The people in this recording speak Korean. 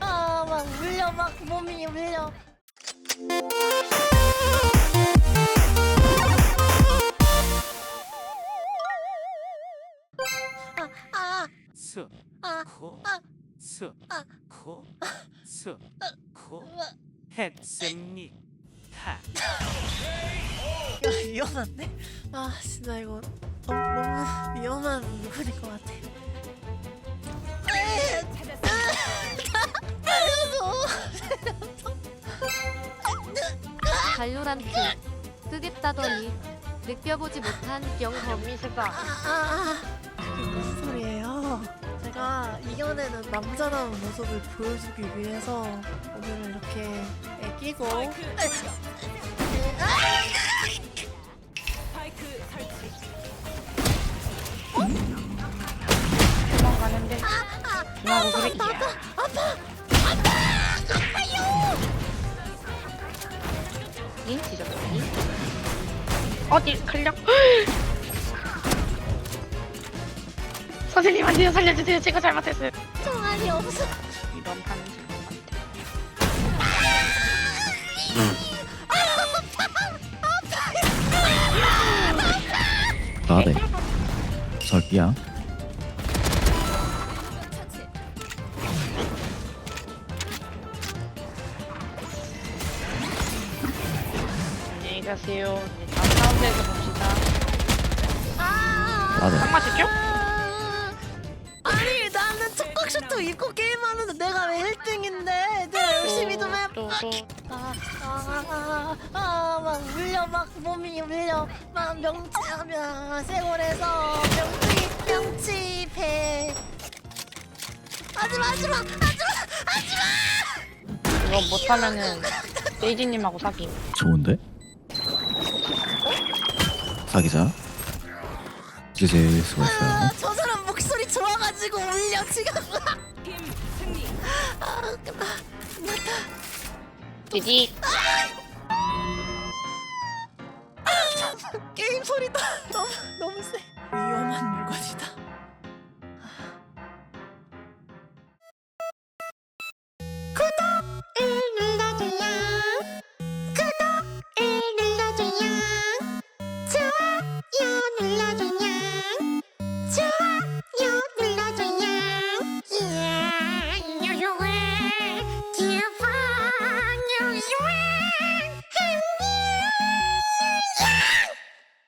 아, 막 울려, 막 몸이 울려. 아 아스코스코스코헤니타 아, 아. 아. 이거 위험한데? 아, 진짜 이거 너무 위험한 물건일 것 같아. 발로란트 끄겠다더니 느껴보지 못한 경험. 아, 아, 아. 이게 무슨 소리예요? 제가 이겨내는 남자다운 모습을 보여주기 위해서 오늘은 이렇게 애끼고 도망가는데. 그래. 인 어디 클력? 선생님 안돼요 살려주세요 제가 잘못했어요. 총알이 없어. 이런 판은 같아. 나네 절비야 가세요. 이제 다음 라운드에서 봅시다. 아, 나네 딱 맞을게요? 아, 아니 나는 총각쇼도 입고 게임하는데 내가 왜 1등인데 내가 열심히 좀 해. 또, 또. 아, 아, 아, 아, 막 울려, 막 몸이 울려, 막 명치하면 세골에서 명치, 명치 배. 하지마, 하지마, 하지마, 하지마. 이거 못하면은 데이지님하고 사기. 좋은데? 사귀자 이제 수고했어요 아, 저 사람 목소리 좋아가지고 울려 지금. 아, 끝나, 끝났다. 디디. 게임 소리도 너무 너무 세.